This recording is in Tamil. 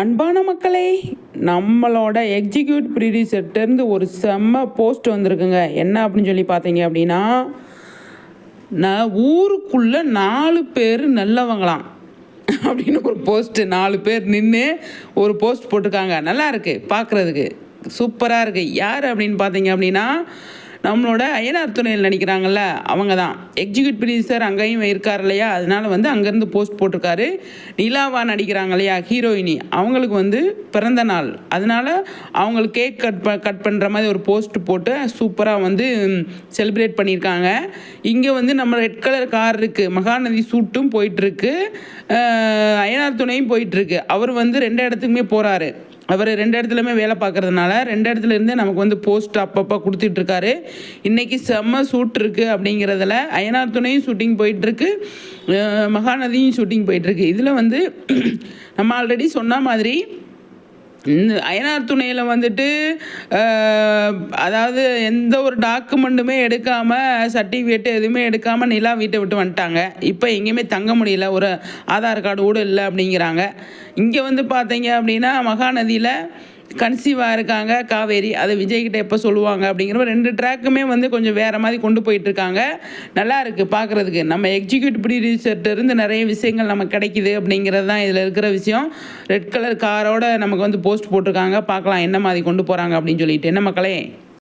அன்பான மக்களே நம்மளோட எக்ஸிக்யூட் ப்ரீடியூசர்ட்டேருந்து ஒரு செம்ம போஸ்ட் வந்திருக்குங்க. என்ன அப்படின்னு சொல்லி பார்த்தீங்க அப்படின்னா நான் ஊருக்குள்ளே நாலு பேர் நல்லவங்களாம் அப்படின்னு ஒரு போஸ்ட்டு நாலு பேர் நின்று ஒரு போஸ்ட் போட்டிருக்காங்க. நல்லா இருக்குது பார்க்குறதுக்கு. சூப்பராக இருக்குது யார் அப்படின்னு பார்த்தீங்க அப்படின்னா நம்மளோட அயனார் துணையில் நடிக்கிறாங்கல்ல அவங்க தான் எக்ஸிக்யூட் ப்ரொடியூசர் அங்கேயும் இருக்கார் இல்லையா? அதனால வந்து அங்கேருந்து போஸ்ட் போட்டிருக்காரு. நிலாவா நடிக்கிறாங்க இல்லையா? ஹீரோயினி அவங்களுக்கு வந்து பிறந்த நாள். அதனால அவங்களுக்கு கேக் கட் ப கட் பண்ணுற மாதிரி ஒரு போஸ்ட் போட்டு சூப்பராக வந்து செலிப்ரேட் பண்ணியிருக்காங்க. இங்கே வந்து நம்ம ரெட் கலர் கார் இருக்குது மகாநதி சூட்டும் போயிட்டுருக்கு அயனார் துணையும் போயிட்டுருக்கு அவர் வந்து ரெண்டு இடத்துக்குமே போகிறாரு அவர் ரெண்டு இடத்துலையுமே வேலை பார்க்கறதுனால ரெண்டு இடத்துல இருந்தே நமக்கு வந்து போஸ்ட் அப்பப்போ கொடுத்துட்ருக்காரு. இன்றைக்கி செம்ம சூட் இருக்குது அப்படிங்கிறதுல அயனார் துணையும் ஷூட்டிங் போயிட்டுருக்கு மகாநதியும் ஷூட்டிங் போயிட்டுருக்கு இதில் வந்து நம்ம ஆல்ரெடி சொன்ன மாதிரி அயனார் துணையில் வந்துட்டு அதாவது எந்த ஒரு டாக்குமெண்ட்டுமே எடுக்காமல் சர்டிஃபிகேட்டு எதுவுமே எடுக்காமல் நிலா வீட்டை விட்டு வந்துட்டாங்க. இப்போ எங்கேயுமே தங்க முடியல. ஒரு ஆதார் கார்டு கூட இல்லை அப்படிங்கிறாங்க. இங்கே வந்து பார்த்தீங்க அப்படின்னா மகாநதியில் கன்சீவாக இருக்காங்க காவேரி. அதை விஜய்கிட்ட எப்போ சொல்லுவாங்க அப்படிங்கிற மாதிரி ரெண்டு ட்ராக்குமே வந்து கொஞ்சம் வேறு மாதிரி கொண்டு போயிட்டுருக்காங்க நல்லா இருக்குது பார்க்குறதுக்கு நம்ம எக்ஸிக்யூட் ப்ரொடியூசர்கிட்ட இருந்து நிறைய விஷயங்கள் நமக்கு கிடைக்குது அப்படிங்கிறது தான் இதில் இருக்கிற விஷயம். ரெட் கலர் காரோட நமக்கு வந்து போஸ்ட் போட்டிருக்காங்க. பார்க்கலாம் என்ன மாதிரி கொண்டு போகிறாங்க அப்படின்னு சொல்லிட்டு. என்ன மக்களே?